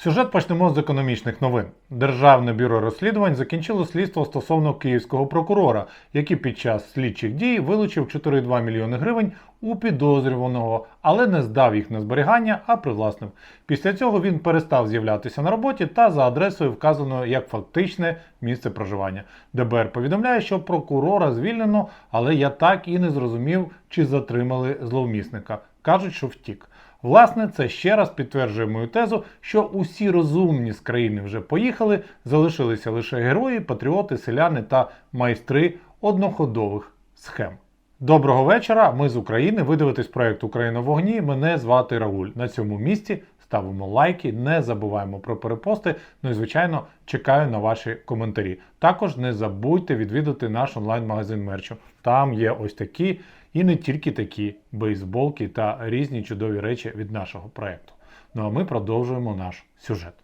Сюжет почнемо з економічних новин. Державне бюро розслідувань закінчило слідство стосовно київського прокурора, який під час слідчих дій вилучив 4,2 мільйони гривень у підозрюваного, але не здав їх на зберігання, а привласнив. Після цього він перестав з'являтися на роботі та за адресою вказано як фактичне місце проживання. ДБР повідомляє, що прокурора звільнено, але я так і не зрозумів, чи затримали зловмисника. Кажуть, що втік. Власне, це ще раз підтверджує мою тезу, що усі розумні з країни вже поїхали, залишилися лише герої, патріоти, селяни та майстри одноходових схем. Доброго вечора. Ми з України. Ви дивитесь проект Україна в вогні. Мене звати Рауль. На цьому місці ставимо лайки, не забуваємо про перепости. Ну і звичайно, чекаю на ваші коментарі. Також не забудьте відвідати наш онлайн-магазин мерчу. Там є ось такі і не тільки такі бейсболки та різні чудові речі від нашого проекту. Ну а ми продовжуємо наш сюжет.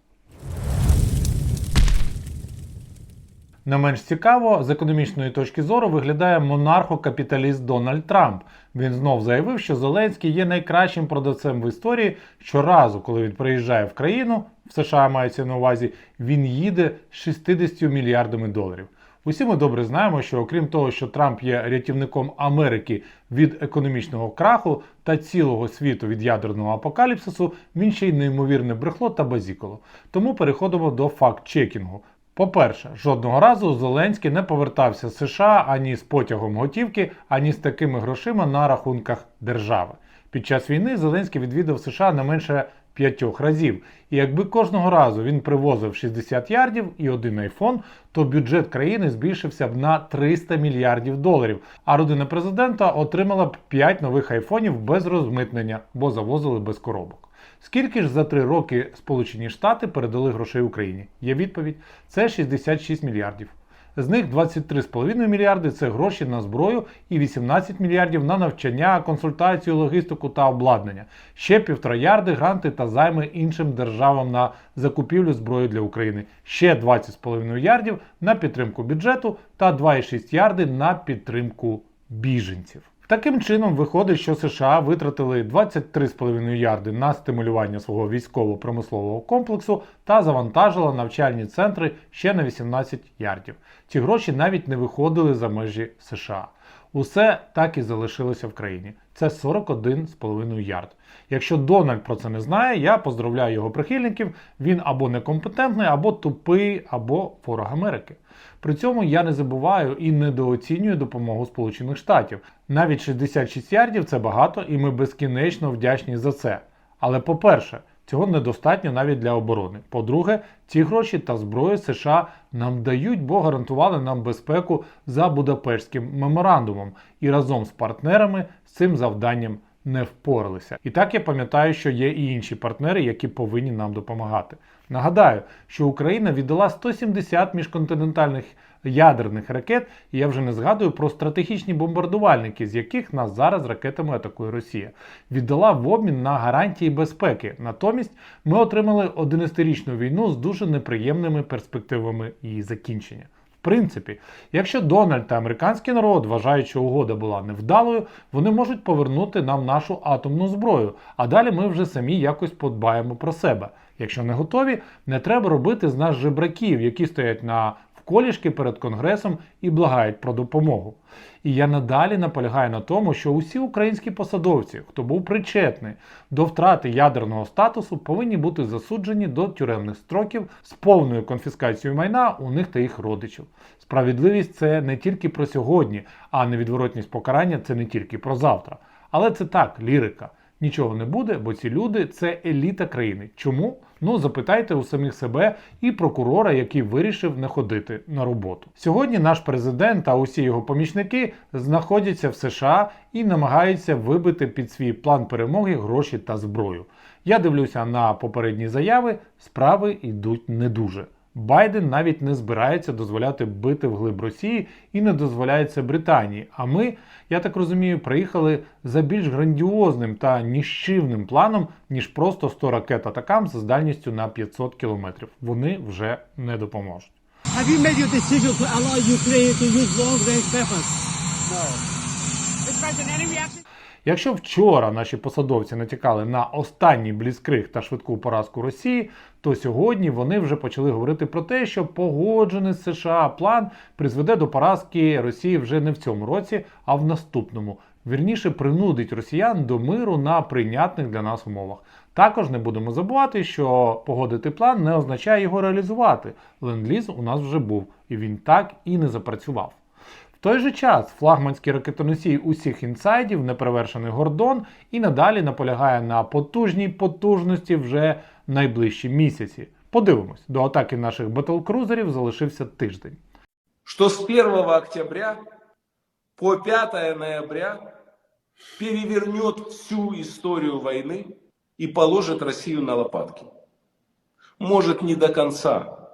Не менш цікаво, з економічної точки зору виглядає монархо-капіталіст Дональд Трамп. Він знов заявив, що Зеленський є найкращим продавцем в історії. Щоразу, коли він приїжджає в країну, в США мається на увазі, він їде з 60 мільярдами доларів. Усі ми добре знаємо, що окрім того, що Трамп є рятівником Америки від економічного краху та цілого світу від ядерного апокаліпсису, він ще й неймовірне брехло та базіколо. Тому переходимо до факт-чекінгу. По-перше, жодного разу Зеленський не повертався з США ані з потягом готівки, ані з такими грошима на рахунках держави. Під час війни Зеленський відвідав США не менше п'ятьох разів. І якби кожного разу він привозив 60 ярдів і один айфон, то бюджет країни збільшився б на 300 мільярдів доларів. А родина президента отримала б 5 нових айфонів без розмитнення, бо завозили без коробок. Скільки ж за три роки Сполучені Штати передали грошей Україні? Є відповідь: це 66 мільярдів. З них 23,5 мільярди це гроші на зброю і 18 мільярдів на навчання, консультацію, логістику та обладнання. Ще півтора ярди гранти та займи іншим державам на закупівлю зброї для України. Ще 20,5 ярдів на підтримку бюджету та 2,6 ярди на підтримку біженців. Таким чином, виходить, що США витратили 23,5 ярди на стимулювання свого військово-промислового комплексу та завантажили навчальні центри ще на 18 ярдів. Ці гроші навіть не виходили за межі США. Усе так і залишилося в країні. Це 41,5 ярд. Якщо Дональд про це не знає, я поздравляю його прихильників. Він або некомпетентний, або тупий, або ворог Америки. При цьому я не забуваю і недооцінюю допомогу Сполучених Штатів. Навіть 66 ярдів це багато, і ми безкінечно вдячні за це. Але по-перше, цього недостатньо навіть для оборони. По-друге, ці гроші та зброю США нам дають, бо гарантували нам безпеку за Будапештським меморандумом і разом з партнерами з цим завданням не впоралися. І так я пам'ятаю, що є і інші партнери, які повинні нам допомагати. Нагадаю, що Україна віддала 170 міжконтинентальних ядерних ракет, і я вже не згадую про стратегічні бомбардувальники, з яких нас зараз ракетами атакує Росія. Віддала в обмін на гарантії безпеки. Натомість ми отримали 11-річну війну з дуже неприємними перспективами її закінчення. В принципі, якщо Дональд та американський народ вважають, що угода була невдалою, вони можуть повернути нам нашу атомну зброю, а далі ми вже самі якось подбаємо про себе. Якщо не готові, не треба робити з нас жебраків, які стоять на вколішки перед конгресом і благають про допомогу. І я надалі наполягаю на тому, що усі українські посадовці, хто був причетний до втрати ядерного статусу, повинні бути засуджені до тюремних строків з повною конфіскацією майна у них та їх родичів. Справедливість це не тільки про сьогодні, а невідворотність покарання це не тільки про завтра. Але це так, лірика. Нічого не буде, бо ці люди це еліта країни. Чому? Ну запитайте у самих себе і прокурора, який вирішив не ходити на роботу. Сьогодні наш президент та усі його помічники знаходяться в США і намагаються вибити під свій план перемоги гроші та зброю. Я дивлюся на попередні заяви, справи йдуть не дуже. Байден навіть не збирається дозволяти бити вглиб Росії і не дозволяє це Британії. А ми, я так розумію, приїхали за більш грандіозним та ніщівним планом, ніж просто 100 ракет атакам з дальністю на 500 кілометрів. Вони вже не допоможуть. Have you made your decision to allow Ukraine to use long-range weapons? No. Якщо вчора наші посадовці натякали на останній бліцкриг та швидку поразку Росії, то сьогодні вони вже почали говорити про те, що погоджений з США план призведе до поразки Росії вже не в цьому році, а в наступному. Вірніше принудить росіян до миру на прийнятних для нас умовах. Також не будемо забувати, що погодити план не означає його реалізувати. Ленд-ліз у нас вже був, і він так і не запрацював. Той же час флагманський ракетоносій усіх інсайдів, неперевершений Гордон, і надалі наполягає на потужній потужності вже найближчі місяці. Подивимось, до атаки наших батлкрузерів залишився тиждень. что с 1 октября по 5 ноября перевернет всю историю войны и положит Россию на лопатки. Может, не до конца,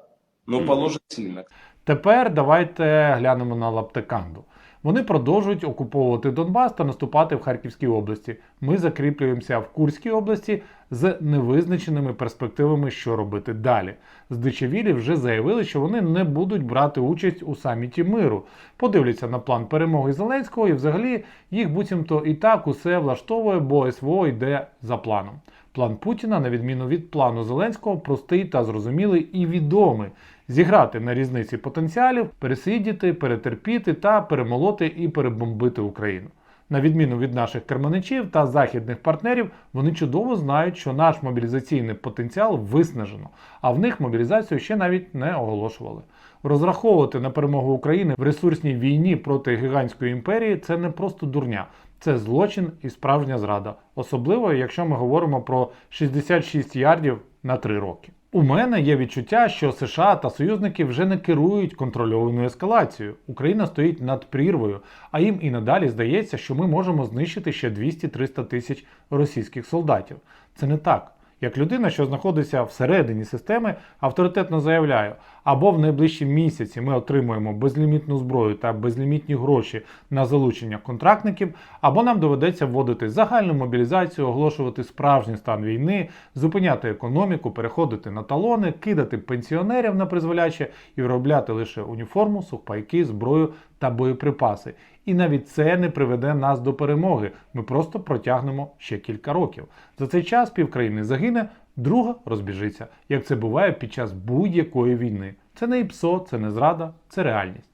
но положит сильно. Тепер давайте глянемо на Лаптеканду. Вони продовжують окуповувати Донбас та наступати в Харківській області. Ми закріплюємося в Курській області з невизначеними перспективами, що робити далі. Здичавілі вже заявили, що вони не будуть брати участь у саміті миру. Подивляться на план перемоги Зеленського, і взагалі їх буцімто і так усе влаштовує, бо СВО йде за планом. План Путіна, на відміну від плану Зеленського, простий та зрозумілий і відомий. Зіграти на різниці потенціалів, пересидіти, перетерпіти та перемолоти і перебомбити Україну. На відміну від наших керманичів та західних партнерів, вони чудово знають, що наш мобілізаційний потенціал виснажено, а в них мобілізацію ще навіть не оголошували. Розраховувати на перемогу України в ресурсній війні проти гігантської імперії це не просто дурня, це злочин і справжня зрада, особливо якщо ми говоримо про 66 ярдів на 3 роки. У мене є відчуття, що США та союзники вже не керують контрольованою ескалацією. Україна стоїть над прірвою, а їм і надалі здається, що ми можемо знищити ще 200-300 тисяч російських солдатів. Це не так. Як людина, що знаходиться всередині системи, авторитетно заявляю, або в найближчі місяці ми отримуємо безлімітну зброю та безлімітні гроші на залучення контрактників, або нам доведеться вводити загальну мобілізацію, оголошувати справжній стан війни, зупиняти економіку, переходити на талони, кидати пенсіонерів на призволяче і виробляти лише уніформу, сухпайки, зброю та боєприпаси. І навіть це не приведе нас до перемоги. Ми просто протягнемо ще кілька років. За цей час півкраїни загине, друга розбіжиться, як це буває під час будь-якої війни. Це не ІПСО, це не зрада, це реальність.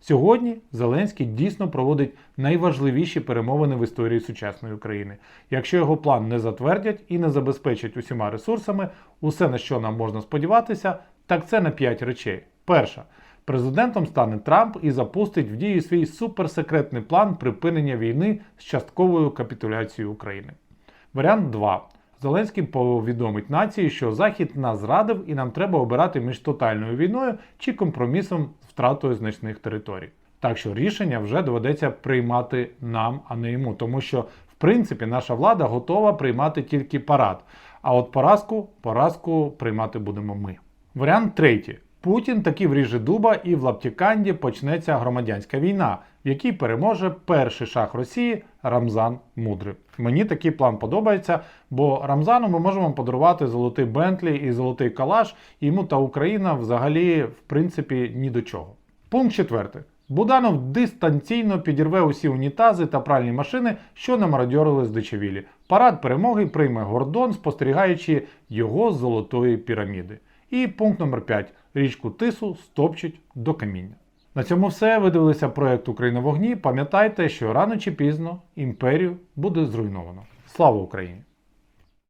Сьогодні Зеленський дійсно проводить найважливіші перемовини в історії сучасної України. Якщо його план не затвердять і не забезпечать усіма ресурсами, усе на що нам можна сподіватися, так це на 5 речей. Перша. Президентом стане Трамп і запустить в дію свій суперсекретний план припинення війни з частковою капітуляцією України. Варіант 2. Зеленський повідомить нації, що Захід нас зрадив і нам треба обирати між тотальною війною чи компромісом з втратою значних територій. Так що рішення вже доведеться приймати нам, а не йому, тому що в принципі наша влада готова приймати тільки парад. А от поразку, поразку приймати будемо ми. Варіант третій. Путін таки вріже дуба і в Лаптіканді почнеться громадянська війна, в якій переможе перший шах Росії Рамзан Мудрий. Мені такий план подобається, бо Рамзану ми можемо подарувати золотий Бентлі і золотий калаш, йому та Україна взагалі в принципі ні до чого. Пункт четвертий. Буданов дистанційно підірве усі унітази та пральні машини, що намародьорили з дичавілі. Парад перемоги прийме Гордон, спостерігаючи його з золотої піраміди. І пункт номер 5. Річку Тису стопчуть до каміння. На цьому все. Ви дивилися проект Україна вогні. Пам'ятайте, що рано чи пізно імперію буде зруйновано. Слава Україні!